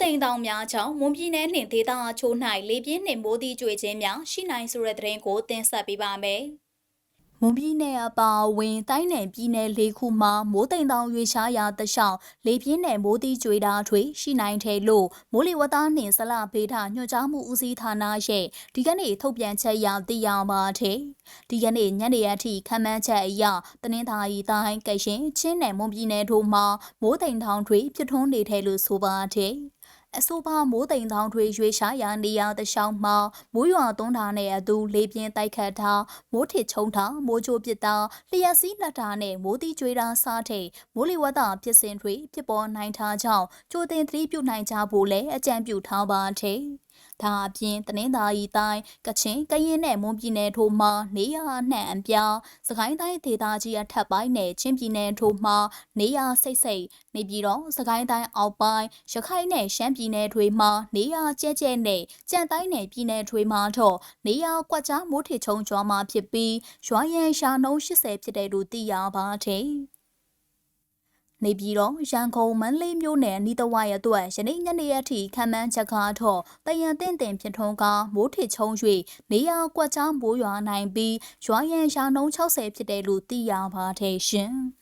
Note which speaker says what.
Speaker 1: တိမ်တောင်များကြောင့်မွန်ပြည်နယ်နှင့်ဒေသအချို့၌လေပြင်းနှင့်မိုးသီးကြွေခြင်းများရှိနိုင်ဆိုတဲ့သတင်းကိုတင်ဆက်ပေးပါမယ်။မွန်ပြည်နယ်အပါအဝင်တိုင်းနယ်ပြည်နယ်လေးခုမှာမိုးတိမ်တောင်ရွေရှားရာတခြားလေပြင်းနယ်မိုးသီးကြွေတာတွေရှိနိုင်တယ်လို့မိုးလေဝသနှင့်ဇလဗေဒညွှန်ကြားမှုဦးစီးဌာနရဲ့ဒီကနေ့ထုတ်ပြန်ချက်အရသိရပါတယ်။ဒီကနေ့ညနေအထိခန့်မှန်းချက်အရတနင်္သာရီတိုင်းကရင်ချင်းနယ်မွန်ပြည်နယ်တို့မှာမိုးတိမ်တောင်တွေဖြစ်ထွန်းနေတယ်လို့ဆိုပါတယ်။ အဆိုပါမိုးတိမ်တောင်တွေရွေရှားရာနေရာတလျှောက်မှာမိုးရွာသွန်းတာနဲ့အတူလေပြင်းတိုက်ခတ်တာမိုးထစ်ချုံတာမိုးချိုပစ်တာလျှက်စီးလက်တာနဲ့မိုးတိကျွေးတာစားတဲ့မိုးလေဝသဖြစ်စဉ်တွေဖြစ်ပေါ်နိုင်တာကြောင့်ကြိုတင်သတိပြုနိုင်ကြဖို့လည်းအကြံပြုထားပါတယ်။ ဒါအပြင်တနင်္သာရီတိုင်းကချင်ကရင်နဲ့မွန်ပြည်နယ်တို့မှာနေရနှံ့အပြားစကိုင်းတိုင်းဒေသကြီးအထက်ပိုင်းနဲ့ချင်းပြည်နယ်တို့မှာနေရစိတ်စိတ်နေပြည်တော်စကိုင်းတိုင်းအောက်ပိုင်းရခိုင်နဲ့ရှမ်းပြည်နယ်တွေမှာနေရကျဲကျဲနဲ့ကြံတိုင်းနယ်ပြည်နယ်တွေမှာတော့နေရကွက်ကြားမိုးထေချုံကျွာမှာဖြစ်ပြီးရွာရန်ရှာနှုံး80ဖြစ်တယ်လို့သိရပါတယ်။ နေပြည်တော်ရန်ကုန်မန္တလေးမြို့နယ်နီးတဝိုက်အတွက်ယနေ့ညနေအထိခံမှန်းချက်ကားတော့တယံတင့်တင်ဖြစ်ထုံးကမိုးထစ်ချုံ၍နေရာကွက်ချောင်းမိုးရွာနိုင်ပြီးရွာရန်ရာနှုန်း60ဖြစ်တယ်လို့သိရပါတယ်ရှင်။